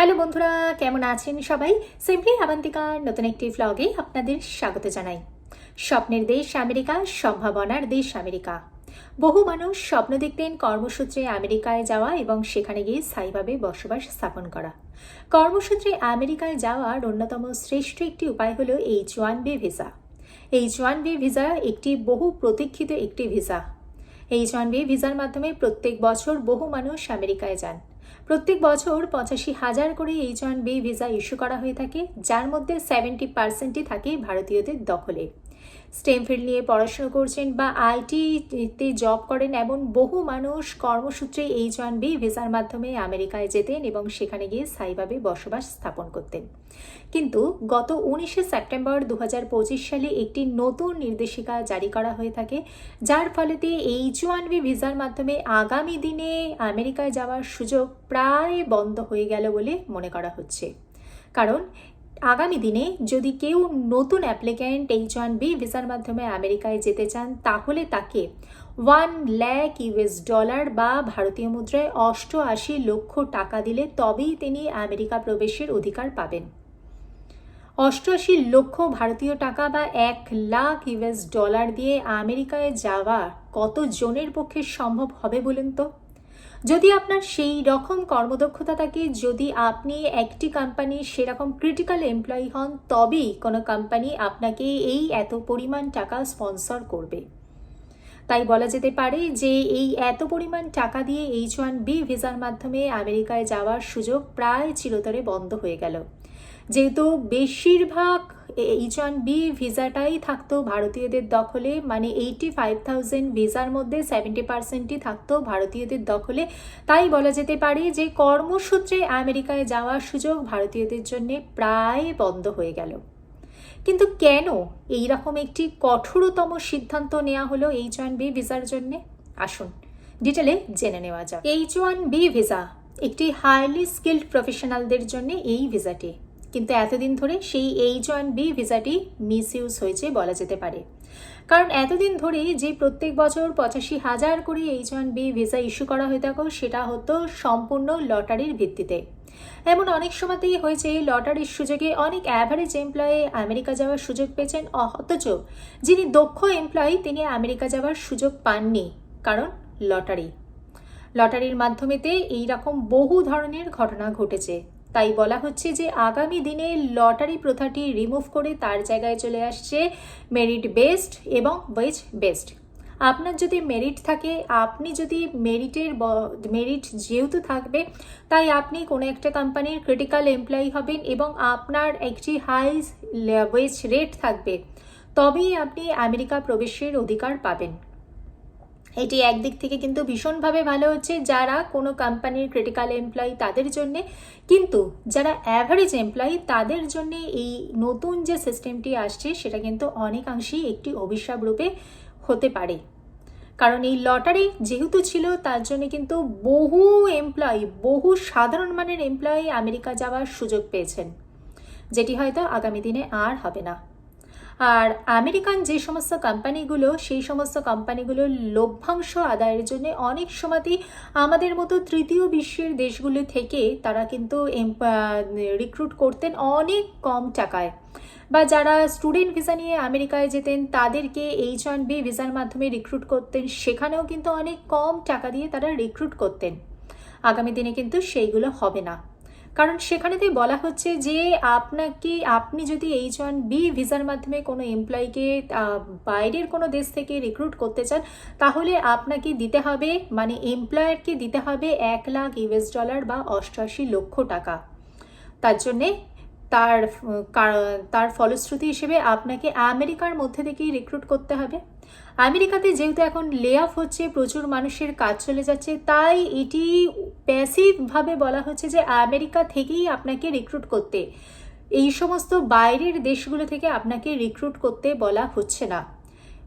Hello বন্ধুরা, কেমন আছেন সবাই? সিম্পলি আবান্তিকার নতুন একটি ভ্লগে আপনাদের স্বাগত জানাই। স্বপ্নের দেশ আমেরিকা, সম্ভাবনার দেশ আমেরিকা। বহু মানুষ স্বপ্ন দেখতেন কর্মসূত্রে আমেরিকায় যাওয়া এবং সেখানে গিয়ে স্থায়ীভাবে বসবাস স্থাপন করা। কর্মসূত্রে আমেরিকায় যাওয়ার অন্যতম শ্রেষ্ঠ একটি উপায় হলো H one B visa. H one B visa একটি বহু প্রতীক্ষিত একটি ভিসা। এইচ ওয়ান বি ভিসার মাধ্যমে প্রত্যেক বছর বহু মানুষ আমেরিকায় যান। প্রত্যেক বছর পঁচাশি হাজার করে H one B visa issue করা হয়ে থাকে, যার মধ্যে সেভেন্টি পার্সেন্টই থাকে ভারতীয়দের দখলে। স্টেম ফিল্ড নিয়ে পড়াশোনা করছেন বা আইটিতে জব করেন এমন বহু মানুষ কর্মসূত্রে এইচ ওয়ান বি ভিসার মাধ্যমে আমেরিকায় যেতেন এবং সেখানে গিয়ে স্থায়ীভাবে বসবাস স্থাপন করতেন। কিন্তু গত উনিশে সেপ্টেম্বর দু হাজার পঁচিশ সালে একটি নতুন নির্দেশিকা জারি করা হয়ে থাকে, যার ফলেতে এইচ ওয়ান বি ভিসার মাধ্যমে আগামী দিনে আমেরিকায় যাওয়ার সুযোগ প্রায় বন্ধ হয়ে গেল বলে মনে করা হচ্ছে। কারণ আগামী দিনে যদি কেউ নতুন অ্যাপ্লিক্যান্ট এইচ ওয়ান বি ভিসার মাধ্যমে আমেরিকায় যেতে চান, তাহলে তাকে ওয়ান ল্যাক ইউএস ডলার বা ভারতীয় মুদ্রায় অষ্টআশি লক্ষ টাকা দিলে তবেই তিনি আমেরিকা প্রবেশের অধিকার পাবেন। অষ্টআশি লক্ষ ভারতীয় টাকা বা এক লাখ ইউএস ডলার দিয়ে আমেরিকায় যাওয়া কত জনের পক্ষে সম্ভব হবে বলুন তো? যদি আপনার সেই রকম কর্মদক্ষতা থাকে, যদি আপনি একটি কোম্পানির সেরকম ক্রিটিক্যাল এমপ্লয়ি হন, তবেই কোনো কোম্পানি আপনাকে এই এত পরিমাণ টাকা স্পন্সর করবে। তাই বলা যেতে পারে যে এই এত পরিমাণ টাকা দিয়ে এইচ ওয়ান বি ভিসার মাধ্যমে আমেরিকায় যাওয়ার সুযোগ প্রায় চিরতরে বন্ধ হয়ে গেল। যেহেতু বেশিরভাগ এইচ ওয়ান বি ভিসাটাই থাকতো ভারতীয়দের দখলে মানে এইটি ফাইভ থাউজেন্ড ভিসার মধ্যে সেভেন্টি পার্সেন্টই থাকতো ভারতীয়দের দখলে। তাই বলা যেতে পারে যে কর্মসূত্রে আমেরিকায় যাওয়ার সুযোগ ভারতীয়দের জন্য প্রায় বন্ধ হয়ে গেল। কিন্তু কেন এই রকম একটি কঠোরতম সিদ্ধান্ত নেওয়া হলো এইচ ওয়ান বি ভিসার জন্যে? আসুন ডিটেলে জেনে নেওয়া যাক। এইচ ওয়ান বি ভিসা একটি হাইলি স্কিল্ড প্রফেশনালদের জন্য এই ভিসাটি কিন্তু এতদিন ধরে সেই এইচ ওয়ান বি ভিসাটি মিস ইউজ হয়েছে বলা যেতে পারে। কারণ এতদিন ধরে যে প্রত্যেক বছর পঁচাশি হাজার করে H one B visa issue করা হয়ে থাকো, সেটা হতো সম্পূর্ণ লটারির ভিত্তিতে। এমন অনেক সময়তেই হয়েছে, লটারির সুযোগে অনেক অ্যাভারেজ এমপ্লয়ি আমেরিকা যাওয়ার সুযোগ পেয়েছেন, অথচ যিনি দক্ষ এমপ্লয়ি তিনি আমেরিকা যাওয়ার সুযোগ পাননি, কারণ লটারি। লটারির মাধ্যমেতে এই রকম বহু ধরনের ঘটনা ঘটেছে। তাই বলা হচ্ছে যে আগামী দিনে লটারি প্রথাটি রিমুভ করে তার জায়গায় চলে আসছে মেরিট বেসড এবং ওয়েজ বেসড। আপনার যদি মেরিট থাকে, আপনি যদি মেরিটের মেরিট যেহেতু থাকবে, তাই আপনি কোনো একটা কোম্পানির ক্রিটিক্যাল এমপ্লয়ি হবেন এবং আপনার একটি হাই ওয়েজ রেট থাকবে। তবেই আপনি আমেরিকা প্রবেশের অধিকার পাবেন। এটি একদিক থেকে কিন্তু ভীষণভাবে ভালো হচ্ছে যারা কোনো কোম্পানির ক্রিটিক্যাল এমপ্লয়ি তাদের জন্য। কিন্তু যারা অ্যাভারেজ এমপ্লয়ি তাদের জন্য এই নতুন যে সিস্টেমটি আসছে সেটা কিন্তু অনেকাংশেই একটি অভিশাপ রূপে হতে পারে। কারণ এই লটারি যেহেতু ছিল, তার জন্য কিন্তু বহু এমপ্লয়ি বহু সাধারণ মানের এমপ্লয়ি আমেরিকা যাওয়ার সুযোগ পেয়েছেন, যেটি হয়তো আগামী দিনে আর হবে না। আর আমেরিকান যে সমস্ত কোম্পানিগুলো, সেই সমস্ত কোম্পানিগুলোর লভ্যাংশ আদায়ের জন্য অনেক সময়তেই আমাদের মতো তৃতীয় বিশ্বের দেশগুলো থেকে তারা কিন্তু রিক্রুট করতেন অনেক কম টাকায়। বা যারা স্টুডেন্ট ভিসা নিয়ে আমেরিকায় যেতেন, তাদেরকে এইচ ওয়ান বি ভিসার মাধ্যমে রিক্রুট করতেন, সেখানেও কিন্তু অনেক কম টাকা দিয়ে তারা রিক্রুট করতেন। আগামী দিনে কিন্তু সেইগুলো হবে না। কারণ সেখানেতেই বলা হচ্ছে যে আপনাকে, আপনি যদি এইচ ওয়ান বি ভিসার মাধ্যমে কোনো এমপ্লয়িকে বাইরের কোনো দেশ থেকে রিক্রুট করতে চান, তাহলে আপনাকে দিতে হবে মানে এমপ্লয়ারকে দিতে হবে এক লাখ ইউএস ডলার বা অষ্টআশি লক্ষ টাকা। তার জন্যে তার তার ফলশ্রুতি হিসেবে আপনাকে আমেরিকার মধ্যে থেকেই রিক্রুট করতে হবে। আমেরিকাতে যেহেতু এখন লে অফ হচ্ছে, প্রচুর মানুষের কাজ চলে যাচ্ছে, তাই এটি প্যাসিভভাবে বলা হচ্ছে যে আমেরিকা থেকেই আপনাকে রিক্রুট করতে। এই সমস্ত বাইরের দেশগুলো থেকে আপনাকে রিক্রুট করতে বলা হচ্ছে না।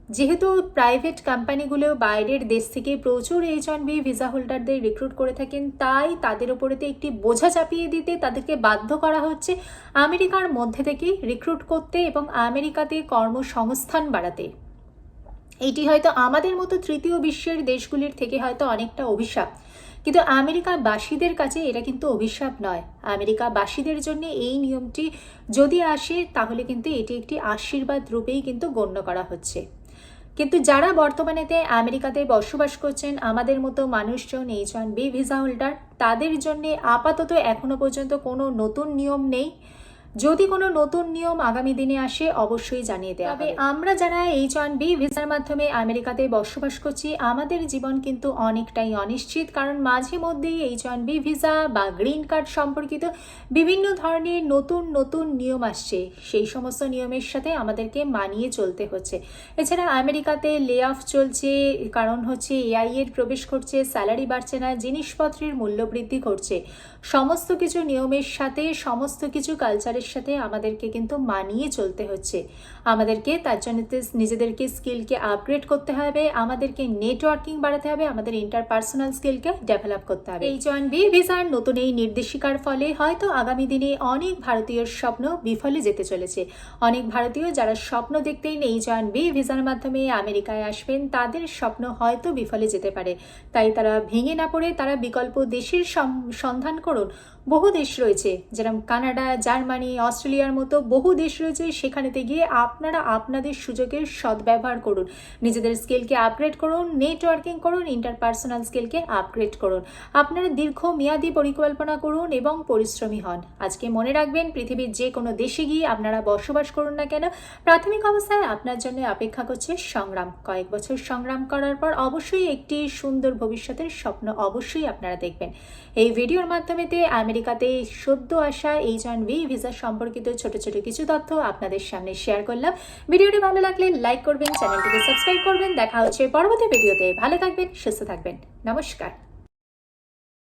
যেহেতু প্রাইভেট কোম্পানিগুলো বাইরের দেশ থেকে প্রচুর এইচ ওয়ান বি ভিসা হোল্ডারদের রিক্রুট করে থাকেন, তাই তাদের ওপরেতে একটি বোঝা চাপিয়ে দিতে তাদেরকে বাধ্য করা হচ্ছে আমেরিকার মধ্যে থেকে রিক্রুট করতে এবং আমেরিকাতে কর্মসংস্থান বাড়াতে। এটি হয়তো আমাদের মতো তৃতীয় বিশ্বের দেশগুলির থেকে হয়তো অনেকটা অভিশাপ। কিন্তু আমেরিকাবাসীদের কাছে এটা কিন্তু অভিশাপ নয়। আমেরিকাবাসীদের জন্য এই নিয়মটি যদি আসে, তাহলে কিন্তু এটি একটি আশীর্বাদ রূপেই কিন্তু গণ্য করা হচ্ছে। কিন্তু যারা বর্তমানেতে আমেরিকাতে বসবাস করছেন, আমাদের মতো মানুষজন H one B visa holder, তাদের জন্য আপাতত এখনও পর্যন্ত কোনো নতুন নিয়ম নেই। যদি কোনো নতুন নিয়ম আগামী দিনে আসে অবশ্যই জানিয়ে দেওয়া হবে। আমরা যারা এইচ ওয়ান বি ভিসার মাধ্যমে আমেরিকাতে বসবাস করছি আমাদের জীবন কিন্তু অনেকটাই অনিশ্চিত কারণ মাঝে মধ্যেই এইচ ওয়ান বি ভিসা বা গ্রিন কার্ড সম্পর্কিত বিভিন্ন ধরনের নতুন নতুন নিয়ম আসছে। সেই সমস্ত নিয়মের সাথে আমাদেরকে মানিয়ে চলতে হচ্ছে। এছাড়া আমেরিকাতে লে অফ চলছে কারণ হচ্ছে এআই এর প্রবেশ করছে স্যালারি বাড়ছে না জিনিসপত্রের মূল্য বৃদ্ধি করছে। সমস্ত কিছু নিয়মের সাথে সমস্ত কিছু কালচারের সাথে আমাদেরকে কিন্তু মানিয়ে চলতে হচ্ছে। আমাদেরকে তার জন্য নিজেদেরকে স্কিলকে আপগ্রেড করতে হবে, আমাদেরকে নেটওয়ার্কিং বাড়াতে হবে, আমাদের ইন্টারপার্সোনাল স্কিলকে ডেভেলপ করতে হবে। এই জয়েন বি ভিসার নতুন এই নির্দেশিকার ফলে হয়তো আগামী দিনে অনেক ভারতীয়র স্বপ্ন বিফলে যেতে চলেছে। অনেক ভারতীয় যারা স্বপ্ন দেখতেই এইচ জয়েন বি ভিসার মাধ্যমে আমেরিকায় আসবেন, তাদের স্বপ্ন হয়তো বিফলে যেতে পারে। তাই তারা ভেঙে না পড়ে তারা বিকল্প দেশের সন্ধান করুন। বহু দেশ রয়েছে যেরকম কানাডা, জার্মানি অস্ট্রেলিয়ার মতো বহু দেশ রয়েছে সেখানেতে গিয়ে আপনারা আপনাদের সুযোগের সদ্ব্যবহার করুন। নিজেদের স্কিলকে আপগ্রেড করুন নেটওয়ার্কিং করুন ইন্টারপার্সোনাল স্কিলকে আপগ্রেড করুন। আপনারা দীর্ঘ দীর্ঘমেয়াদী পরিকল্পনা করুন এবং পরিশ্রমী হন। আজকে মনে রাখবেন, পৃথিবীর যে কোনো দেশে গিয়ে আপনারা বসবাস করুন না কেন, প্রাথমিক অবস্থায় আপনার জন্য অপেক্ষা করছে সংগ্রাম। কয়েক বছর সংগ্রাম করার পর অবশ্যই একটি সুন্দর ভবিষ্যতের স্বপ্ন অবশ্যই আপনারা দেখবেন। এই ভিডিওর মাধ্যমেতে আমেরিকাতে সদ্য আসা এইচ ওয়ান ভি ভিসা সম্পর্কিত ছোট ছোট কিছু তথ্য আপনাদের সামনে শেয়ার করলাম। ভিডিওটি ভালো লাগলে লাইক করবেন, চ্যানেলটিকে সাবস্ক্রাইব করবেন। দেখা হচ্ছে পরবর্তী ভিডিওতে। ভালো থাকবেন, সুস্থ থাকবেন। নমস্কার।